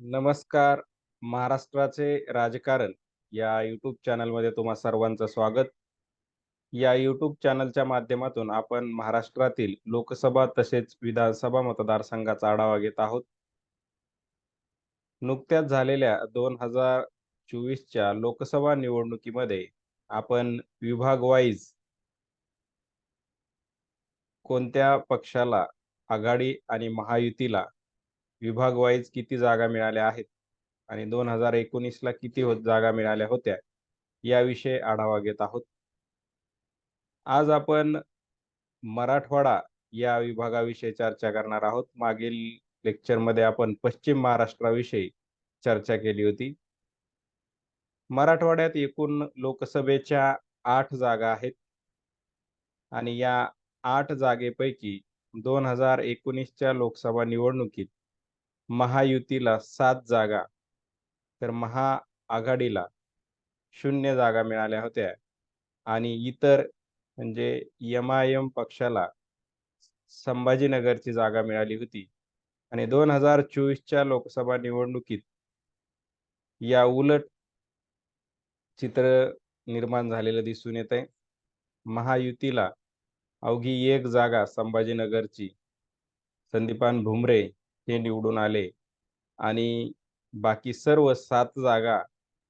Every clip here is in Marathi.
नमस्कार. महाराष्ट्राचे राजकारण या यूट्यूब चॅनलमध्ये तुम्हा सर्वांचं स्वागत. या यूट्यूब चॅनलच्या माध्यमातून आपण महाराष्ट्रातील लोकसभा तसेच विधानसभा मतदारसंघाचा आढावा घेत आहोत. नुकत्याच झालेल्या 2024च्या लोकसभा निवडणुकीमध्ये आपण विभाग वाईज कोणत्या पक्षाला आघाडी आणि महायुतीला विभाग वाईज किती जागा मिळाल्या आहेत आणि 2019ला किती हो जागा मिळाल्या होत्या याविषयी आढावा घेत आहोत. आज आपण मराठवाडा या विभागाविषयी चर्चा करणार आहोत. मागील लेक्चरमध्ये आपण पश्चिम महाराष्ट्राविषयी चर्चा केली होती. मराठवाड्यात एकूण लोकसभेच्या आठ जागा आहेत आणि या आठ जागेपैकी 2019च्या लोकसभा निवडणुकीत महायुतीला सात जागा तर महाआघाडीला शून्य जागा मिळाल्या होत्या आणि इतर म्हणजे एम-आय-एम पक्षाला संभाजीनगरची जागा मिळाली होती आणि 2024च्या लोकसभा निवडणुकीत या उलट चित्र निर्माण झालेलं दिसून येत आहे. महायुतीला अवघी एक जागा संभाजीनगरची संदीपान भुमरे हे निवडून आले आणि बाकी सर्व सात जागा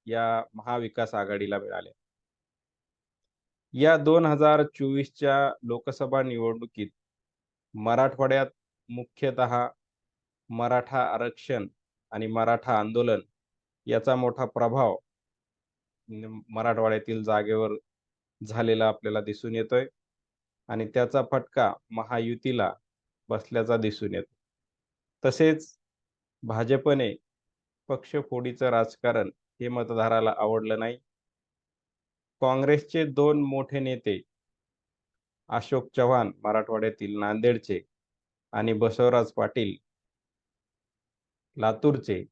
या महाविकास आघाडीला मिळाल्या. या 2024च्या लोकसभा निवडणुकीत मराठवाड्यात मुख्यतः मराठा आरक्षण आणि मराठा आंदोलन याचा मोठा प्रभाव मराठवाड्यातील जागेवर झालेला आपल्याला दिसून येतोय आणि त्याचा फटका महायुतीला बसल्याचा दिसून येतो. तसेच भाजपने पक्षफोडीचं राजकारण हे मतदाराला आवडलं नाही. काँग्रेसचे दोन मोठे नेते अशोक चव्हाण मराठवाड्यातील नांदेडचे आणि बसवराज पाटील लातूरचे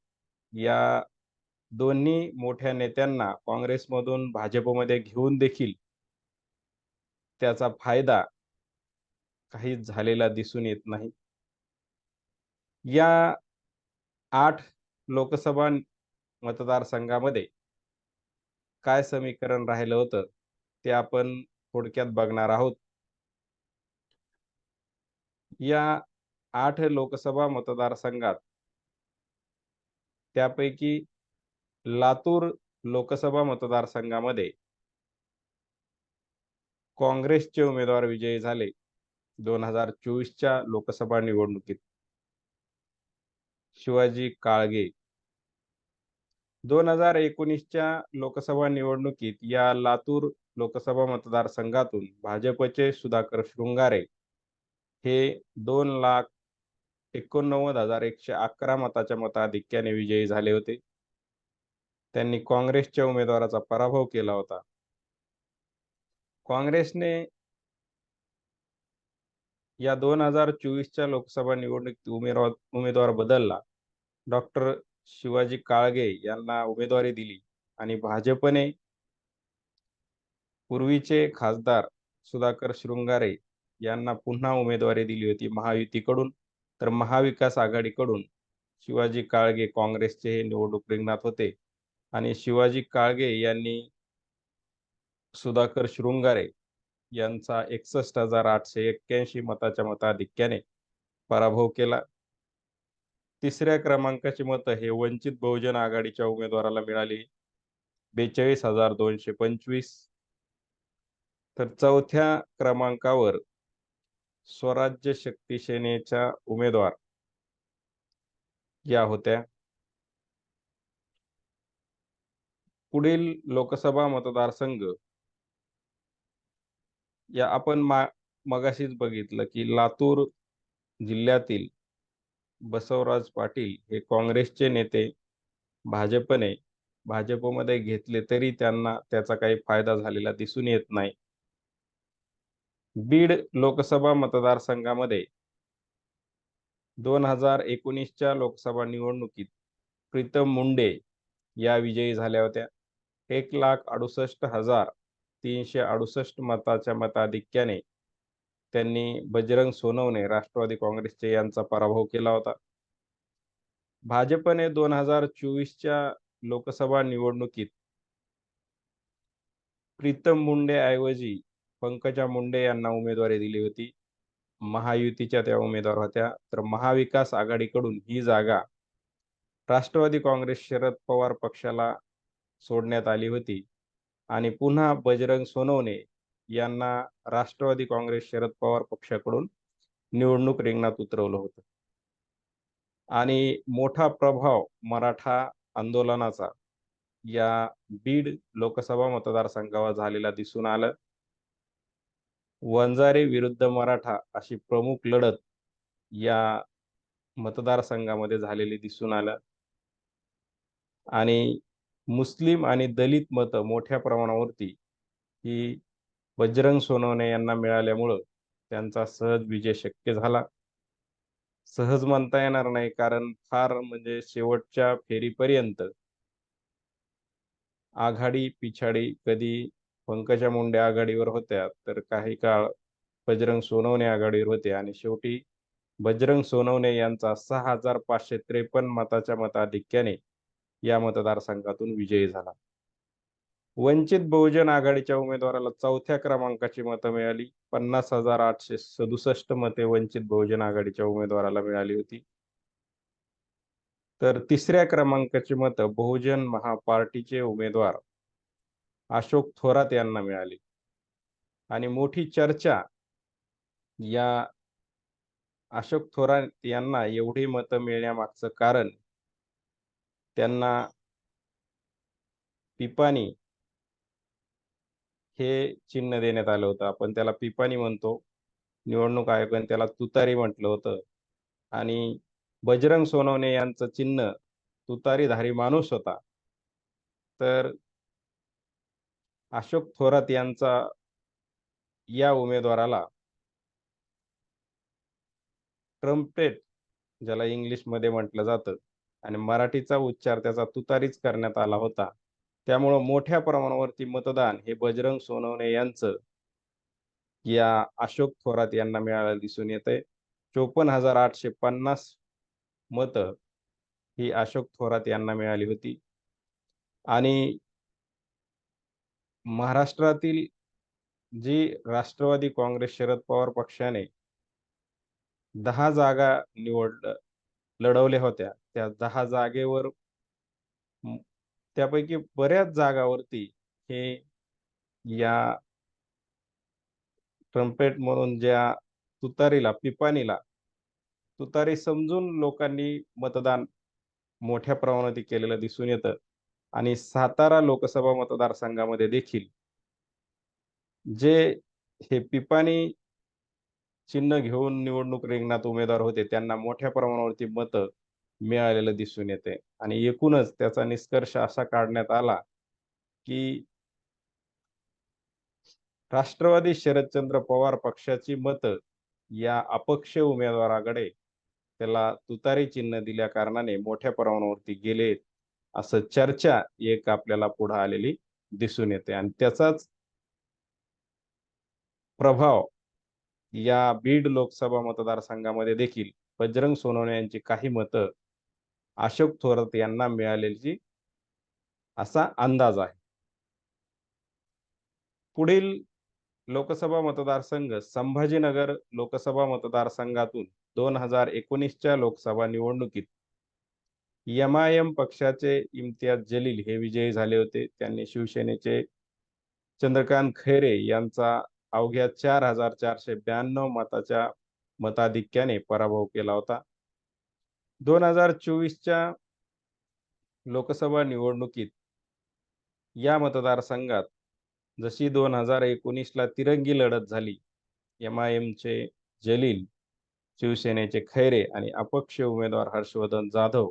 या दोन्ही मोठ्या नेत्यांना काँग्रेसमधून भाजपमध्ये घेऊन देखील त्याचा फायदा काहीच झालेला दिसून येत नाही. या आठ लोकसभा मतदारसंघामध्ये काय समीकरण राहिलं होतं ते आपण थोडक्यात बघणार आहोत. या आठ लोकसभा मतदारसंघात त्यापैकी लातूर लोकसभा मतदारसंघामध्ये काँग्रेसचे उमेदवार विजयी झाले 2024च्या लोकसभा निवडणुकीत. शिवाजी काळगे 2019च्या लोकसभा निवडणुकीत या लातूर लोकसभा मतदारसंघातून भाजपचे सुधाकर शृंगारे हे दोन लाख एकोणनव्वद हजार एकशे अकरा मताच्या मताधिक्याने विजयी झाले होते. त्यांनी काँग्रेसच्या उमेदवाराचा पराभव केला होता. काँग्रेसने या 2024च्या लोकसभा निवडणुकीत उमेदवार उमेदवार बदलला. डॉक्टर शिवाजी काळगे यांना उमेदवारी दिली आणि भाजपने पूर्वीचे खासदार सुधाकर शृंगारे यांना पुन्हा उमेदवारी दिली होती महायुतीकडून तर महाविकास आघाडीकडून शिवाजी काळगे काँग्रेसचे हे निवडणूक रिंगणात होते आणि शिवाजी काळगे यांनी सुधाकर शृंगारे यांचा एकसष्ट हजार आठशे एक्क्याऐंशी मताच्या मताधिक्याने पराभव केला. तिसऱ्या क्रमांकाची मतं हे वंचित बहुजन आघाडीच्या उमेदवाराला मिळाली बेचाळीस हजार दोनशे पंचवीस तर चौथ्या क्रमांकावर स्वराज्य शक्ती सेनेच्या उमेदवार या होत्या. पुढील लोकसभा मतदारसंघ या आपण मा मगाशीच बघितलं की लातूर जिल्ह्यातील बसवराज पाटील हे काँग्रेसचे नेते भाजपने भाजपमध्ये घेतले तरी त्यांना त्याचा काही फायदा झालेला दिसून येत नाही. बीड लोकसभा मतदारसंघामध्ये 2019च्या लोकसभा निवडणुकीत प्रीतम मुंडे या विजयी झाल्या होत्या. एक लाख अडुसष्ट हजार तीनशे अडुसष्ट मताच्या मताधिक्याने त्यांनी बजरंग सोनवणे राष्ट्रवादी काँग्रेसचे यांचा पराभव केला होता. भाजपने दोन हजार चोवीसच्या लोकसभा निवडणुकीत प्रीतम मुंडे ऐवजी पंकजा मुंडे यांना उमेदवारी दिली होती. महायुतीच्या त्या उमेदवार होत्या. तर महाविकास आघाडीकडून ही जागा राष्ट्रवादी काँग्रेस शरद पवार पक्षाला सोडण्यात आली होती. आणि पुन्हा बजरंग सोनवणे यांना राष्ट्रवादी काँग्रेस शरद पवार पक्षाकडून निवडणूक रिंगणात उतरवलं होतं. आणि मोठा प्रभाव मराठा आंदोलनाचा या बीड लोकसभा मतदारसंघावर झालेला दिसून आलं. वंजारे विरुद्ध मराठा अशी प्रमुख लढत या मतदारसंघामध्ये झालेली दिसून आलं. आणि मुस्लिम आणि दलित मतं मोठ्या प्रमाणावरती ही बजरंग सोनवणे यांना मिळाल्यामुळं त्यांचा सहज विजय शक्य झाला. सहज म्हणता येणार नाही कारण फार म्हणजे शेवटच्या फेरीपर्यंत आघाडी पिछाडी कधी पंकजा मुंडे आघाडीवर होत्या तर काही काळ बजरंग सोनवणे आघाडीवर होते आणि शेवटी बजरंग सोनवणे यांचा सहा हजार पाचशे त्रेपन्न मताच्या मताधिक्याने या मतदारसंघातून विजयी झाला. वंचित बहुजन आघाडीच्या उमेदवाराला चौथ्या क्रमांकाची मतं मिळाली. पन्नास हजार आठशे सदुसष्ट मते वंचित बहुजन आघाडीच्या उमेदवाराला मिळाली होती. तर तिसऱ्या क्रमांकाची मतं बहुजन महापार्टीचे उमेदवार अशोक थोरात यांना मिळाली. आणि मोठी चर्चा या अशोक थोरात यांना एवढी मतं मिळण्यामागचं कारण त्यांना पिपाणी हे चिन्ह देण्यात आलं होतं. आपण त्याला पिपाणी म्हणतो. निवडणूक आयोगाने त्याला तुतारी म्हटलं होतं. आणि बजरंग सोनवणे यांचं चिन्ह तुतारीधारी माणूस होता. तर अशोक थोरात यांचा या उमेदवाराला ट्रम्पेट ज्याला इंग्लिशमध्ये म्हटलं जातं आणि मराठीचा उच्चार त्याचा तुतारीच करण्यात आला होता. त्यामुळं मोठ्या प्रमाणावरती मतदान हे बजरंग सोनवणे यांचं या अशोक थोरात यांना मिळालं दिसून येतंय. चोपन्न हजार आठशे पन्नास मतं ही अशोक थोरात यांना मिळाली होती. आणि महाराष्ट्रातील जी राष्ट्रवादी काँग्रेस शरद पवार पक्षाने दहा जागा निवड लढवल्या होत्या. त्या दहा जागेवर त्यापैकी बऱ्याच जागावरती हे या ट्रम्पेट म्हणून ज्या तुतारीला पिपाणीला तुतारी समजून लोकांनी मतदान मोठ्या प्रमाणात केलेलं दिसून येतं. आणि सातारा लोकसभा मतदारसंघामध्ये देखील जे हे पिपाणी चिन्ह घेऊन निवडणूक रिंगणात उमेदवार होते त्यांना मोठ्या प्रमाणावरती मतं मिळालेलं दिसून येते. आणि एकूणच त्याचा निष्कर्ष असा काढण्यात आला की राष्ट्रवादी शरदचंद्र पवार पक्षाची मतं या अपक्ष उमेदवाराकडे त्याला तुतारी चिन्ह दिल्या कारणाने मोठ्या प्रमाणावरती गेले असं चर्चा एक आपल्याला पुढे आलेली दिसून येते. आणि त्याचाच प्रभाव या बीड लोकसभा मतदारसंघामध्ये देखील. बजरंग सोनवणे यांची काही मतं अशोक थोरात यांना मिळालेली असा अंदाज आहे. पुढील लोकसभा मतदारसंघ संभाजीनगर लोकसभा मतदारसंघातून दोन हजार एकोणीसच्या लोकसभा निवडणुकीत एम आय एम पक्षाचे इम्तियाज जलील हे विजयी झाले होते. त्यांनी शिवसेनेचे चंद्रकांत खैरे यांचा अवघ्या चार हजार चारशे ब्याण्णव मताच्या मताधिक्याने पराभव केला होता. दोन हजार चोवीसच्या लोकसभा निवडणुकीत या मतदारसंघात जशी दोन हजार एकोणीसला तिरंगी लढत झाली एम आय एमचे जलील शिवसेनेचे खैरे आणि अपक्ष उमेदवार हर्षवर्धन जाधव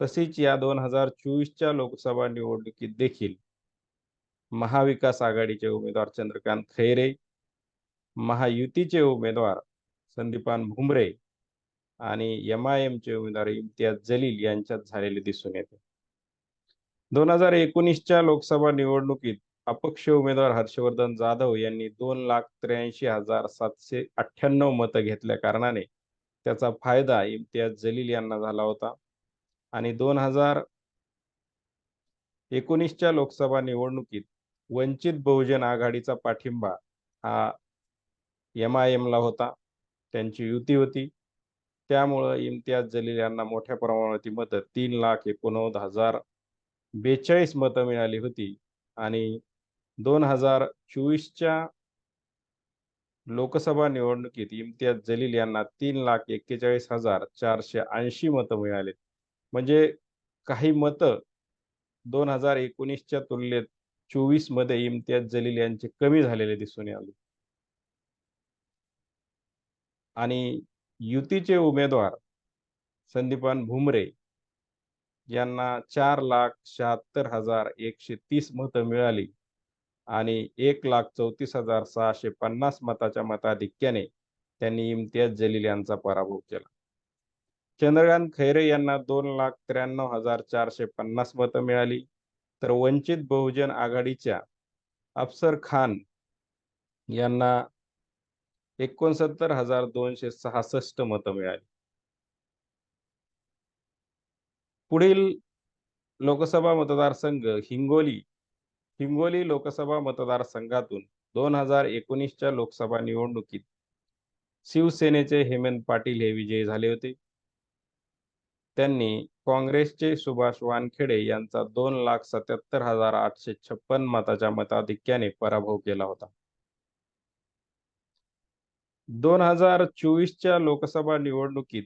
तशीच या दोन हजार चोवीसच्या लोकसभा निवडणुकीत देखील महाविकास आघाडीचे उमेदवार चंद्रकांत खैरे महायुतीचे उमेदवार संदीपान भुमरे आणि एम आय एमचे उमेदवार इम्तियाज जलील यांच्यात झालेले दिसून येते. दोन हजार एकोणीसच्या लोकसभा निवडणुकीत अपक्ष उमेदवार हर्षवर्धन जाधव यांनी दोन लाख त्र्याऐंशी हजार सातशे अठ्ठ्याण्णव मतं घेतल्या कारणाने त्याचा फायदा इम्तियाज जलील यांना झाला होता. आणि दोन हजार एकोणीसच्या लोकसभा निवडणुकीत वंचित बहुजन आघाडीचा पाठिंबा हा एम आय एमला होता. त्यांची युती होती. त्यामुळं इम्तियाज जलील यांना मोठ्या प्रमाणावरती मतं तीन लाख एकोणनव्वद हजार बेचाळीस मतं मिळाली होती. आणि दोन हजार चोवीसच्या लोकसभा निवडणुकीत इम्तियाज जलील यांना तीन लाख एक्केचाळीस हजार चारशे ऐंशी मतं मिळाले म्हणजे काही मतं दोन हजार एकोणीसच्या तुलनेत चोवीसमध्ये इम्तियाज जलील यांचे कमी झालेले दिसून आले. आणि युतीचे उमेदवार संदीपान भुमरे यांना चार लाख शहात्तर हजार एकशे तीस मतं मिळाली आणि एक लाख चौतीस हजार सहाशे पन्नास मताच्या मताधिक्याने त्यांनी इम्तियाज जलील यांचा पराभव केला. चंद्रकांत खैरे यांना दोन लाख त्र्याण्णव हजार चारशे पन्नास मतं मिळाली. तर वंचित बहुजन आघाडीच्या अफसर खान यांना एकोणसत्तर हजार दोनशे सहासष्ट मतं मिळाली. पुढील लोकसभा मतदारसंघ हिंगोली. हिंगोली लोकसभा मतदारसंघातून दोन हजार एकोणीसच्या लोकसभा निवडणुकीत शिवसेनेचे हेमंत पाटील हे विजयी झाले होते. त्यांनी काँग्रेसचे सुभाष वानखेडे यांचा दोन लाख सत्याहत्तर हजार आठशे छप्पन मताच्या मताधिक्याने पराभव केला होता. दोन हजार चोवीसच्या लोकसभा निवडणुकीत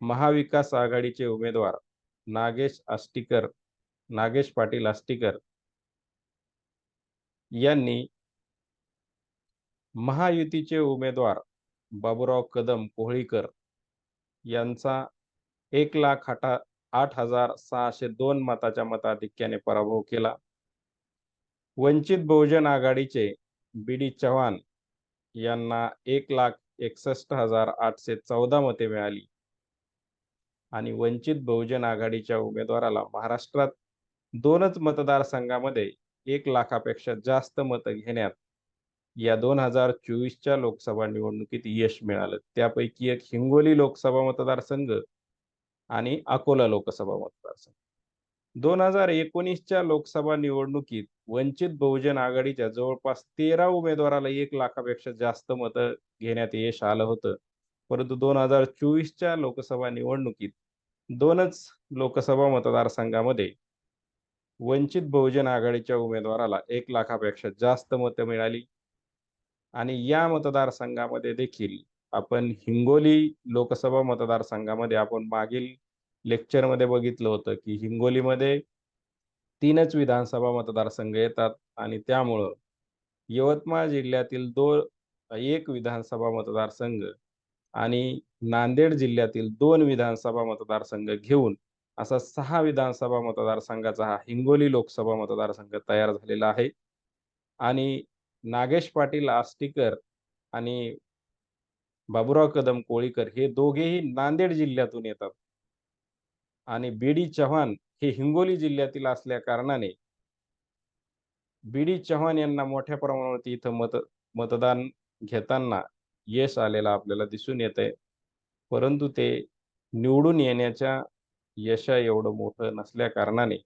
महाविकास आघाडीचे उमेदवार नागेश आष्टीकर नागेश पाटील आष्टीकर यांनी महायुतीचे उमेदवार बाबुराव कदम कोहळीकर यांचा एक लाख आठा आठ हजार सहाशे दोन मताच्या मताधिक्याने पराभव केला. वंचित बहुजन आघाडीचे बी डी चव्हाण यांना एक लाख एकसष्ट हजार आठशे चौदा मते मिळाली. आणि वंचित बहुजन आघाडीच्या उमेदवाराला महाराष्ट्रात दोनच मतदारसंघामध्ये एक लाखापेक्षा जास्त मतं घेण्यात या दोन हजार चोवीसच्या लोकसभा निवडणुकीत यश मिळालं. त्यापैकी एक हिंगोली लोकसभा मतदारसंघ आणि अकोला लोकसभा मतदारसंघ दोन हजार एकोणीसच्या लोकसभा निवडणुकीत वंचित बहुजन आघाडीच्या जवळपास तेरा उमेदवाराला एक लाखापेक्षा जास्त मतं घेण्यात यश आलं होतं. परंतु दोन हजार चोवीसच्या लोकसभा निवडणुकीत दोनच लोकसभा मतदारसंघामध्ये वंचित बहुजन आघाडीच्या उमेदवाराला एक लाखापेक्षा जास्त मतं मिळाली. आणि या मतदारसंघामध्ये देखील आपण हिंगोली लोकसभा मतदारसंघामध्ये आपण मागील लेक्चरमध्ये बघितलं होतं की हिंगोलीमध्ये तीनच विधानसभा मतदारसंघ येतात आणि त्यामुळं यवतमाळ जिल्ह्यातील दोन एक विधानसभा मतदारसंघ आणि नांदेड जिल्ह्यातील दोन विधानसभा मतदारसंघ घेऊन असा सहा विधानसभा मतदारसंघाचा हा हिंगोली लोकसभा मतदारसंघ तयार झालेला आहे. आणि नागेश पाटील आष्टीकर आणि बाबुराव कदम कोळीकर हे दोघेही नांदेड जिल्ह्यातून येतात. आणि बी डी चव्हाण हे हिंगोली जिल्ह्यातील असल्या कारणाने बी डी चव्हाण यांना मोठ्या प्रमाणावरती इथं मत मतदान घेताना यश आलेलं आपल्याला दिसून येत आहे परंतु ते निवडून येण्याच्या यशा एवढं मोठं नसल्या कारणाने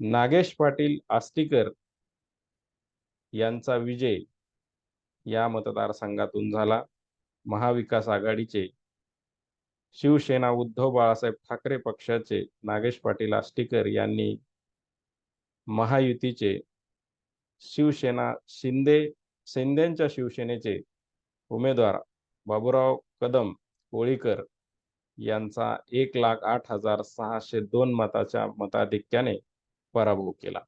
नागेश पाटील आस्टिकर यांचा विजय या मतदारसंघातून झाला. महाविकास आघाडीचे शिवसेना उद्धव बाळासाहेब ठाकरे पक्षाचे नागेश पाटील आष्टीकर यांनी महायुतीचे शिवसेना शिंदे शिंदेच्या शिवसेनेचे उमेदवार बाबुराव कदम कोळीकर यांचा एक लाख आठ हजार सहाशे दोन मताच्या मताधिक्याने पराभव केला.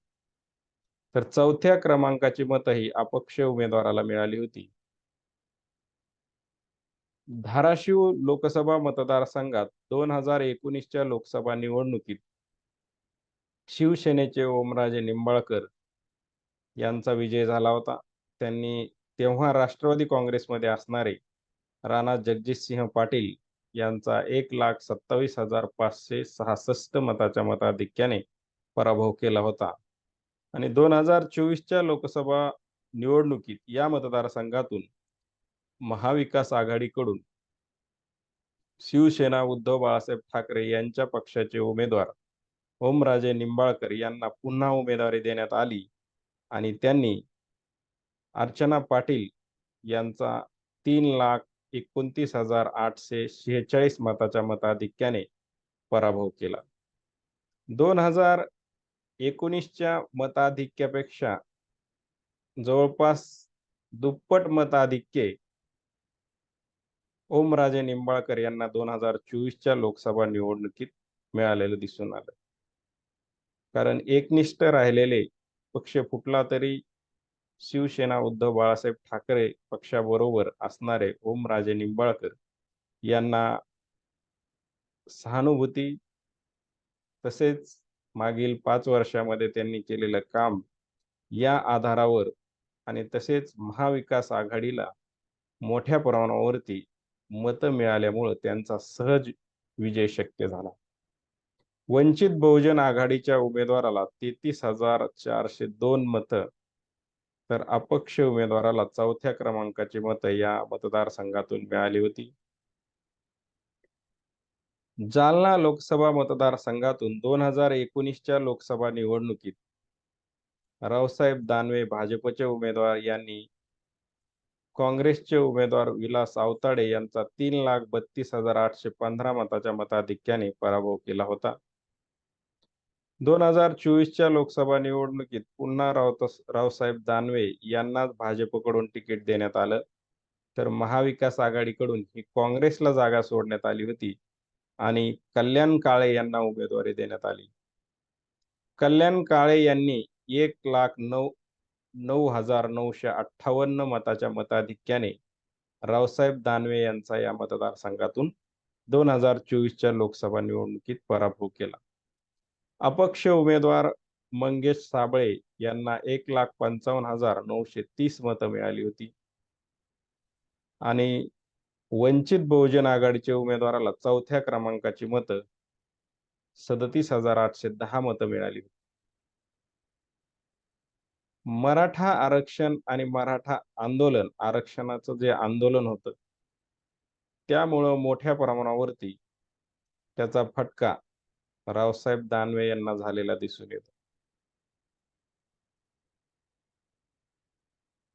तर चौथ्या क्रमांकाची मतही अपक्ष उमेदवाराला मिळाली होती. धाराशिव लोकसभा मतदारसंघात दोन हजार एकोणीसच्या लोकसभा निवडणुकीत शिवसेनेचे ओमराजे निंबाळकर यांचा विजय झाला होता. त्यांनी तेव्हा राष्ट्रवादी काँग्रेसमध्ये असणारे राणा जगजितसिंह पाटील यांचा एक लाख सत्तावीस हजार पाचशे सहासष्ट मताच्या मताधिक्याने पराभव केला होता. आणि दोन हजार चोवीसच्या लोकसभा निवडणुकीत या मतदारसंघातून महाविकास आघाडीकडून शिवसेना उद्धव बाळासाहेब ठाकरे यांच्या पक्षाचे उमेदवार ओमराजे निंबाळकर यांना पुन्हा उमेदवारी देण्यात आली आणि त्यांनी अर्चना पाटील यांचा तीन लाख एकोणतीस हजार आठशे शेहेचाळीस मताच्या मताधिक्याने पराभव केला. दोन हजार एकोणीसच्या मताधिक्यापेक्षा जवळपास दुप्पट मताधिक्ये ओमराजे निंबाळकर यांना दोन हजार चोवीसच्या लोकसभा निवडणुकीत मिळालेलं दिसून आलं. कारण एकनिष्ठ राहिलेले पक्ष फुटला तरी शिवसेना उद्धव बाळासाहेब ठाकरे पक्षाबरोबर असणारे ओमराजे निंबाळकर यांना सहानुभूती तसेच मागील पाच वर्षामध्ये त्यांनी केलेलं काम या आधारावर आणि तसेच महाविकास आघाडीला मोठ्या प्रमाणावरती मतं मिळाल्यामुळं त्यांचा सहज विजय शक्य झाला. वंचित बहुजन आघाडीच्या उमेदवाराला तेहतीस हजार चारशे दोन मतं तर अपक्ष उमेदवाराला चौथ्या क्रमांकाची मतं या मतदारसंघातून मिळाली होती. जालना लोकसभा मतदारसंघातून दोन हजार एकोणीसच्या लोकसभा निवडणुकीत रावसाहेब दानवे भाजपचे उमेदवार यांनी काँग्रेसचे उमेदवार विलास आवताडे यांचा तीन लाख बत्तीस हजार आठशे पंधरा मताच्या मताधिक्याने पराभव केला होता. दोन हजार चोवीसच्या लोकसभा निवडणुकीत पुन्हा रावत रावसाहेब दानवे यांनाच भाजपकडून तिकीट देण्यात आलं. तर महाविकास आघाडीकडून ही काँग्रेसला जागा सोडण्यात आली होती आणि कल्याण काळे यांना उमेदवारी देण्यात आली. कल्याण काळे यांनी एक लाख नऊ नऊ हजार नऊशे अठ्ठावन्न मताच्या मताधिक्याने रावसाहेब दानवे यांचा या मतदारसंघातून दोन हजार चोवीसच्या लोकसभा निवडणुकीत पराभव केला. अपक्ष उमेदवार मंगेश साबळे यांना एक लाख पंचावन्न हजार नऊशे तीस मतं मिळाली होती. आणि वंचित बहुजन आघाडीच्या उमेदवाराला चौथ्या क्रमांकाची मतं सदतीस हजार आठशे दहा मतं मिळाली होती. मराठा आरक्षण आणि मराठा आंदोलन आरक्षणाचं जे आंदोलन होतं त्यामुळं मोठ्या प्रमाणावरती त्याचा फटका रावसाहेब दानवे यांना झालेला दिसून येतो.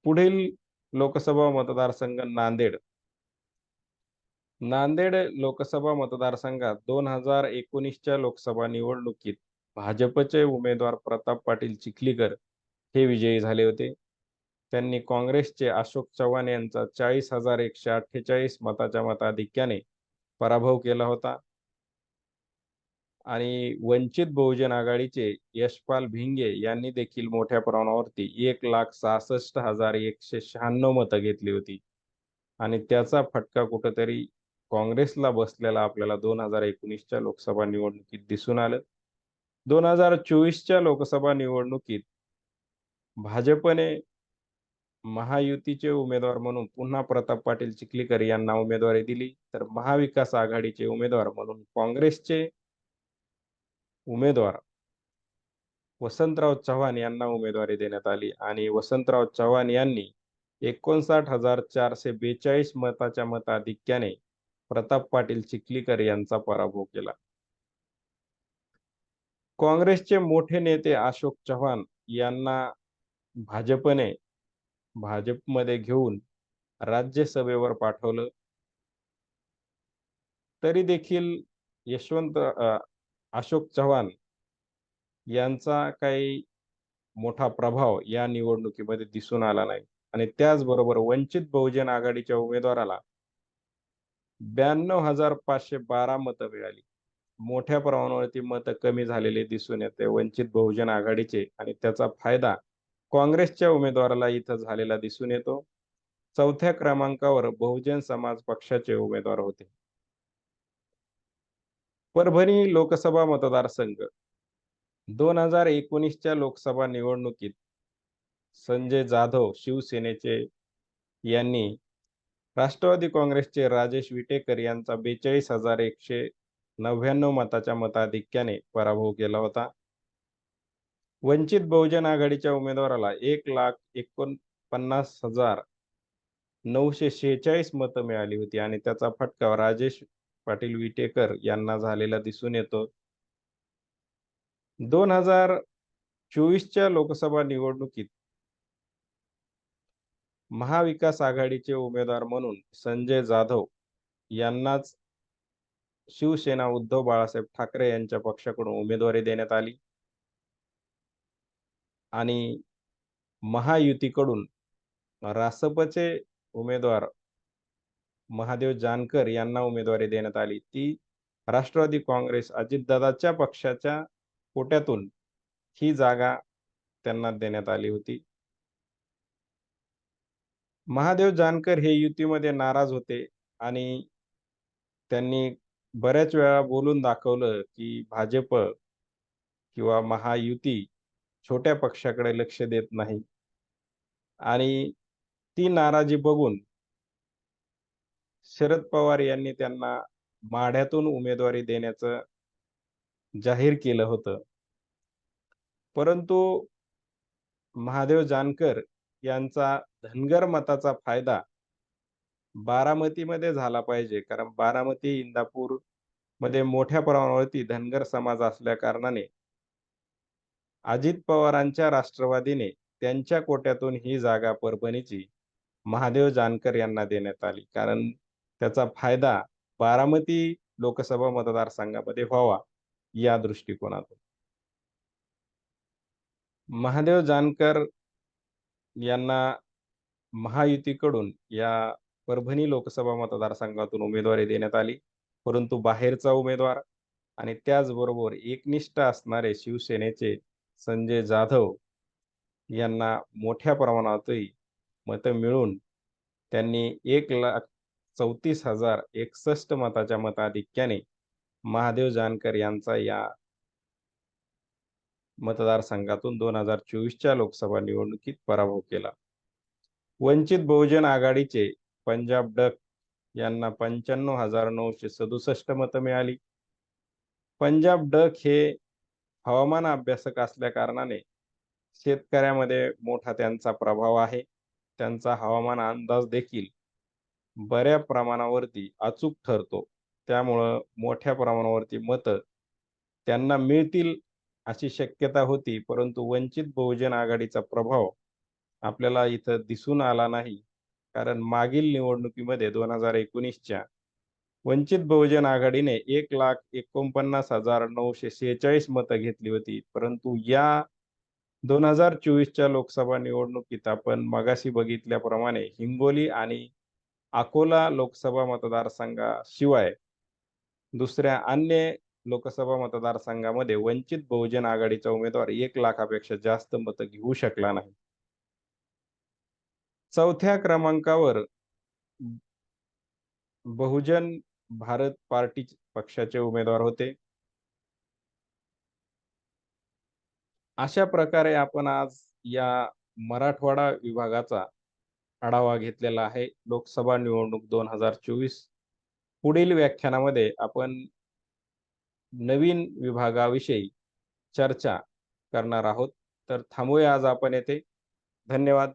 पुढील लोकसभा मतदारसंघ नांदेड. नांदेड लोकसभा मतदारसंघात दोन हजार एकोणीसच्या लोकसभा निवडणुकीत भाजपचे उमेदवार प्रताप पाटील चिखलीकर हे विजयी झाले होते. त्यांनी काँग्रेसचे अशोक चव्हाण यांचा चाळीस हजार एकशे अठ्ठेचाळीस मताच्या मताधिक्याने पराभव केला होता. आणि वंचित बहुजन आघाडीचे यशपाल भिंगे यांनी देखील मोठ्या प्रमाणावरती एक लाख सहासष्ट हजार एकशे शहाण्णव मतं घेतली होती. आणि त्याचा फटका कुठंतरी काँग्रेसला बसलेला आपल्याला दोन हजार एकोणीसच्या लोकसभा निवडणुकीत दिसून आलं. दोन हजार चोवीसच्या लोकसभा निवडणुकीत भाजपने महायुतीचे उमेदवार म्हणून पुन्हा प्रताप पाटील चिखलीकर यांना उमेदवारी दिली. तर महाविकास आघाडीचे उमेदवार म्हणून काँग्रेसचे उमेदवार वसंतराव चव्हाण यांना उमेदवारी देण्यात आली. आणि वसंतराव चव्हाण यांनी एकोणसाठ हजार चारशे बेचाळीस मताच्या मताधिक्याने प्रताप पाटील चिखलीकर यांचा पराभव केला. काँग्रेसचे मोठे नेते अशोक चव्हाण यांना भाजपने भाजपमध्ये घेऊन राज्यसभेवर पाठवलं. तरी देखील यशवंत अशोक चव्हाण यांचा काही मोठा प्रभाव या निवडणुकीमध्ये दिसून आला नाही. आणि त्याचबरोबर वंचित बहुजन आघाडीच्या उमेदवाराला ब्याण्णव हजार पाचशे बारा मतं मिळाली. मोठ्या प्रमाणावरती मतं कमी झालेले दिसून येते वंचित बहुजन आघाडीचे आणि त्याचा फायदा काँग्रेसच्या उमेदवाराला इथं झालेला दिसून येतो. चौथ्या क्रमांकावर बहुजन समाज पक्षाचे उमेदवार होते. परभणी लोकसभा मतदारसंघ. दोन हजार एकोणीसच्या लोकसभा निवडणुकीत संजय जाधव शिवसेनेचे यांनी राष्ट्रवादी काँग्रेसचे राजेश विटेकर यांचा बेचाळीस हजार एकशे नव्याण्णव मताच्या मताधिक्याने पराभव केला होता. वंचित बहुजन आघाडीच्या उमेदवाराला एक लाख एकोणपन्नास हजार नऊशे शेहेचाळीस मतं मिळाली होती आणि त्याचा फटका राजेश पाटील विटेकर यांना झालेला दिसून येतो. दोन हजार चोवीसच्या लोकसभा निवडणुकीत महाविकास आघाडीचे उमेदवार म्हणून संजय जाधव यांनाच शिवसेना उद्धव बाळासाहेब ठाकरे यांच्या पक्षाकडून उमेदवारी देण्यात आली. आणि महायुतीकडून रासपचे उमेदवार महादेव जानकर यांना उमेदवारी देण्यात आली. ती राष्ट्रवादी काँग्रेस अजितदादाच्या पक्षाच्या कोट्यातून ही जागा त्यांना देण्यात आली होती. महादेव जानकर हे युतीमध्ये नाराज होते आणि त्यांनी बऱ्याच वेळा बोलून दाखवलं की भाजप किंवा महायुती छोट्या पक्षाकडे लक्ष देत नाही. आणि ती नाराजी बघून शरद पवार यांनी त्यांना माढ्यातून उमेदवारी देण्याचं जाहीर केलं होतं. परंतु महादेव जानकर यांचा धनगर मताचा फायदा बारामतीमध्ये झाला पाहिजे. कारण बारामती इंदापूरमध्ये मोठ्या प्रमाणावरती धनगर समाज असल्या कारणाने अजित पवारांच्या राष्ट्रवादीने त्यांच्या कोट्यातून ही जागा परभणीची महादेव जानकर यांना देण्यात आली. कारण त्याचा फायदा बारामती लोकसभा मतदारसंघामध्ये व्हावा या दृष्टिकोनातून. महादेव जानकर यांना महायुतीकडून या परभणी लोकसभा मतदारसंघातून उमेदवारी देण्यात आली. परंतु बाहेरचा उमेदवार आणि त्याचबरोबर एकनिष्ठ असणारे शिवसेनेचे संजय जाधव यांना मोठ्या प्रमाणातही मतं मिळून त्यांनी एक लाख चौतीस हजार एकसष्ट मताच्या मताधिक्याने महादेव जानकर यांचा या मतदारसंघातून दोन हजार चोवीसच्या लोकसभा निवडणुकीत पराभव केला. वंचित बहुजन आघाडीचे पंजाब डक यांना पंच्याण्णव हजार नऊशे सदुसष्ट मतं मिळाली. पंजाब डक हे हवामान अभ्यासक असल्या कारणाने शेतकऱ्यामध्ये मोठा त्यांचा प्रभाव आहे. त्यांचा हवामान अंदाज देखील बऱ्या प्रमाणावरती अचूक ठरतो. त्यामुळं मोठ्या प्रमाणावरती मतं त्यांना मिळतील अशी शक्यता होती परंतु वंचित बहुजन आघाडीचा प्रभाव आपल्याला इथं दिसून आला नाही. कारण मागील निवडणुकीमध्ये दोन हजार एकोणीसच्या वंचित बहुजन आघाडीने एक लाख एकोणपन्नास हजार नऊशे शेहेचाळीस मतं घेतली होती. परंतु या दोन हजार चोवीसच्या लोकसभा निवडणुकीत आपण मगाशी बघितल्याप्रमाणे हिंगोली आणि अकोला लोकसभा मतदारसंघाशिवाय दुसऱ्या अन्य लोकसभा मतदारसंघामध्ये वंचित बहुजन आघाडीचा उमेदवार एक लाखापेक्षा जास्त मतं घेऊ शकला नाही. चौथ्या क्रमांकावर बहुजन भारत पार्टी पक्षाचे उमेदवार होते. अशा प्रकारे आपण आज या मराठवाडा विभागाचा आढावा घेतलेला आहे. लोकसभा निवडणूक दोन हजार चोवीस पुढील व्याख्यानामध्ये आपण नवीन विभागाविषयी चर्चा करणार आहोत. तर थांबूया आज आपण येथे. धन्यवाद.